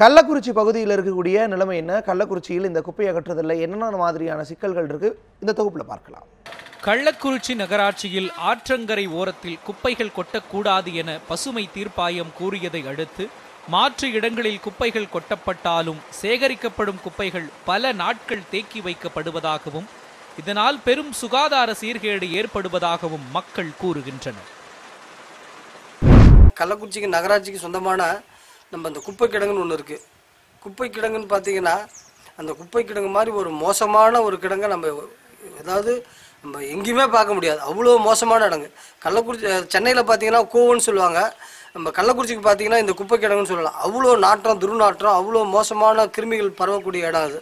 கள்ளக்குறிச்சி பகுதியில் இருக்கக்கூடிய நிலைமை என்ன? கள்ளக்குறிச்சியில் இந்த குப்பை அகற்றுதல்ல என்னென்ன மாதிரியான சிக்கல்கள் இருக்கு? இந்த தொகுப்புல பார்க்கலாம். கள்ளக்குறிச்சி நகராட்சியில் ஆற்றங்கரை ஓரத்தில் குப்பைகள் கொட்டக்கூடாது என பசுமை தீர்ப்பாயம் கூறியதை அடுத்து மாற்று இடங்களில் குப்பைகள் கொட்டப்பட்டாலும் சேகரிக்கப்படும் குப்பைகள் பல நாட்கள் தேக்கி வைக்கப்படுவதாகவும் இதனால் பெரும் சுகாதார சீர்கேடு ஏற்படுவதாகவும் மக்கள் கூறுகின்றனர். கள்ளக்குறிச்சிக்கு நகராட்சிக்கு சொந்தமான நம்ம அந்த குப்பை கிடங்குன்னு ஒன்று இருக்குது குப்பை கிடங்குன்னு பார்த்தீங்கன்னா அந்த குப்பை கிடங்கு மாதிரி ஒரு மோசமான ஒரு கிடங்கை நம்ம அதாவது நம்ம எங்கேயுமே பார்க்க முடியாது. அவ்வளோ மோசமான இடங்கு கள்ளக்குறிச்சி சென்னையில் பார்த்தீங்கன்னா கோவன்னு சொல்லுவாங்க. நம்ம கள்ளக்குறிச்சிக்கு பார்த்தீங்கன்னா இந்த குப்பை கிடங்குன்னு சொல்லலாம். அவ்வளோ நாற்றம் துர்நாற்றம் அவ்வளோ மோசமான கிருமிகள் பரவக்கூடிய இடம் அது.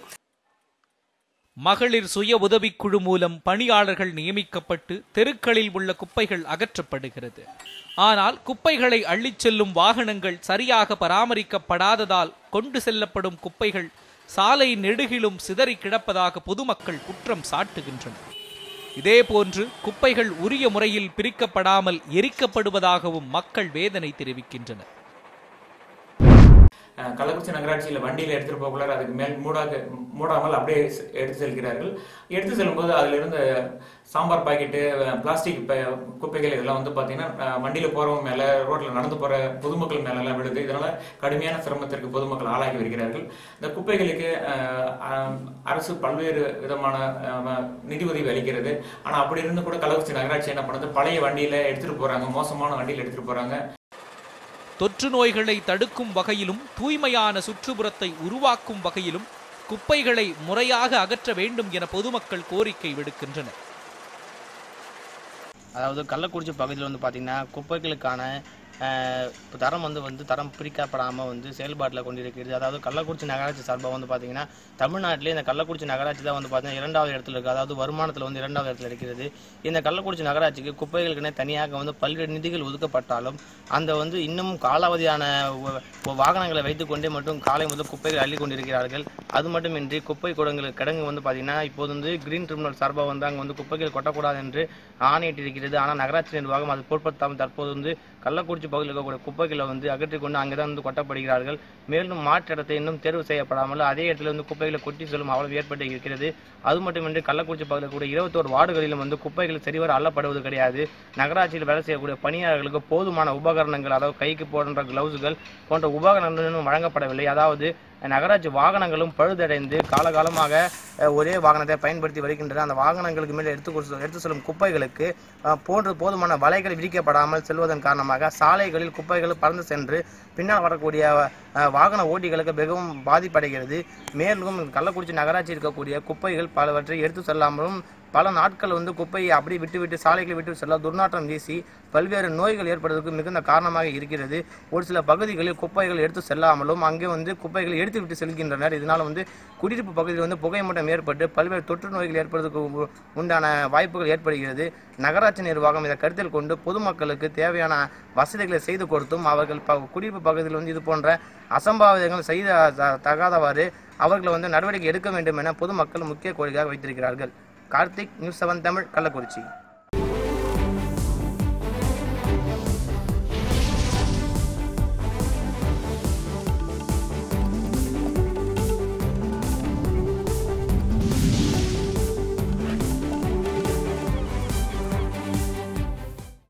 மகளிர் சுய உதவிக்குழு மூலம் பணியாளர்கள் நியமிக்கப்பட்டு தெருக்களில் உள்ள குப்பைகள் அகற்றப்படுகிறது. ஆனால் குப்பைகளை அள்ளிச் செல்லும் வாகனங்கள் சரியாக பராமரிக்கப்படாததால் கொண்டு செல்லப்படும் குப்பைகள் சாலை நெடுகிலும் சிதறி கிடப்பதாக பொதுமக்கள் குற்றம் சாட்டுகின்றனர். இதேபோன்று குப்பைகள் உரிய முறையில் பிரிக்கப்படாமல் எரிக்கப்படுவதாகவும் மக்கள் வேதனை தெரிவிக்கின்றனர். கள்ளக்குறிச்சி நகராட்சியில் வண்டியில் எடுத்துகிட்டு போகக்குள்ளார அதுக்கு மேல் மூடாக மூடாமல் அப்படியே எடுத்து செல்கிறார்கள். எடுத்து செல்லும்போது அதில் இருந்த சாம்பார் பாக்கெட்டு பிளாஸ்டிக் ப- குப்பைகள் இதெல்லாம் வந்து பார்த்தீங்கன்னா வண்டியில் போகிறவங்க மேலே ரோட்டில் நடந்து போகிற பொதுமக்கள் மேலெல்லாம் விழுது. இதனால் கடுமையான சிரமத்திற்கு பொதுமக்கள் ஆளாகி வருகிறார்கள். இந்த குப்பைகளுக்கு அரசு பல்வேறு விதமான நிதி உதவி அளிக்கிறது. ஆனால் அப்படி இருந்து கூட கள்ளக்குறிச்சி நகராட்சி என்ன பண்ணுது? பழைய வண்டியில் எடுத்துகிட்டு போகிறாங்க மோசமான வண்டியில் எடுத்துகிட்டு போகிறாங்க தொற்று நோய்களை தடுக்கும் வகையிலும் தூய்மையான சுற்றுப்புறத்தை உருவாக்கும் வகையிலும் குப்பைகளை முறையாக அகற்ற வேண்டும் என பொதுமக்கள் கோரிக்கை விடுக்கின்றனர். அதாவது கள்ளக்குறிச்சி பகுதியில் வந்து பார்த்திங்கன்னா குப்பைகளுக்கான இப்போ தரம் வந்து வந்து தரம் பிரிக்கப்படாமல் வந்து செயல்பாட்டில் கொண்டிருக்கிறது. அதாவது கள்ளக்குறிச்சி நகராட்சி சார்பாக வந்து பார்த்தீங்கன்னா தமிழ்நாட்டிலே இந்த கள்ளக்குறிச்சி நகராட்சி தான் வந்து பார்த்திங்கன்னா இரண்டாவது இடத்துல இருக்குது அதாவது வருமானத்தில் வந்து இரண்டாவது இடத்துல இருக்கிறது. இந்த கள்ளக்குறிச்சி நகராட்சிக்கு குப்பைகளுக்குனே தனியாக வந்து பல்வேறு நிதிகள் ஒதுக்கப்பட்டாலும் அந்த வந்து இன்னும் காலாவதியான வாகனங்களை வைத்துக்கொண்டே மட்டும் காலை முதல் குப்பைகள் அள்ளி கொண்டிருக்கிறார்கள். அது மட்டுமின்றி குப்பை குடங்கள் கிடங்கு வந்து பார்த்தீங்கன்னா இப்போது வந்து கிரீன் ட்ரிபியூனல் சார்பாக வந்து அங்கே வந்து குப்பைகள் கொட்டக்கூடாது என்று ஆணையிட்டிருக்கிறது. ஆனால் நகராட்சி நிர்வாகம் அது பொருட்படுத்தாமல் தற்போது வந்து கள்ளக்குறிச்சி ஆராய்ச்சி பகுதியில் இருக்கக்கூடிய குப்பைகளை வந்து அகற்றி கொண்டு அங்கே தான் வந்து கொட்டப்படுகிறார்கள். மேலும் மாற்று இடத்தை இன்னும் தேர்வு செய்யப்படாமல் அதே இடத்துல வந்து குப்பைகளை கொட்டி செல்லும் அவ்வளவு ஏற்பட்டு இருக்கிறது. அது மட்டுமின்றி கள்ளக்குறிச்சி பகுதியில் கூட இருபத்தோரு வார்டுகளிலும் வந்து குப்பைகள் சரிவர அள்ளப்படுவது கிடையாது. நகராட்சியில் வேலை செய்யக்கூடிய பணியாளர்களுக்கு போதுமான உபகரணங்கள் அதாவது கைக்கு போடுற கிளவுஸுகள் போன்ற உபகரணங்கள் வழங்கப்படவில்லை. அதாவது நகராட்சி வாகனங்களும் பழுதடைந்து காலகாலமாக ஒரே வாகனத்தை பயன்படுத்தி வருகின்றன. அந்த வாகனங்களுக்கு மேலே எடுத்து எடுத்து செல்லும் குப்பைகளுக்கு போன்ற போதுமான வலைகள் விரிக்கப்படாமல் செல்வதன் காரணமாக சாலைகளில் குப்பைகள் பறந்து சென்று பின்னால் வரக்கூடிய வாகன ஓட்டிகளுக்கு மிகவும் பாதிப்படைகிறது. மேலும் கள்ளக்குறிச்சி நகராட்சி இருக்கக்கூடிய குப்பைகள் பலவற்றை எடுத்து செல்லாமலும் பல நாட்கள் வந்து குப்பையை அப்படி விட்டுவிட்டு சாலைகளை விட்டு செல்ல துர்நாற்றம் வீசி பல்வேறு நோய்கள் ஏற்படுவதற்கு மிகுந்த காரணமாக இருக்கிறது. ஒரு சில பகுதிகளில் குப்பைகள் எடுத்து செல்லாமலும் அங்கே வந்து குப்பைகளை எடுத்து விட்டு செல்கின்றனர். இதனால் வந்து குடியிருப்பு பகுதியில் வந்து புகைமூட்டம் ஏற்பட்டு பல்வேறு தொற்று நோய்கள் ஏற்படுவதற்கு உண்டான வாய்ப்புகள் ஏற்படுகிறது. நகராட்சி நிர்வாகம் இதை கருத்தில் கொண்டு பொதுமக்களுக்கு தேவையான வசதிகளை செய்து கொடுத்தும் அவர்கள் ப குடியிருப்பு பகுதியில் வந்து இது போன்ற அசம்பாவிதங்கள் செய்த த- தகாதவாறு அவர்களை வந்து நடவடிக்கை எடுக்க வேண்டும் என பொதுமக்கள் முக்கிய கோரிக்கையாக வைத்திருக்கிறார்கள். Karthik news seven Tamil Kallakurichi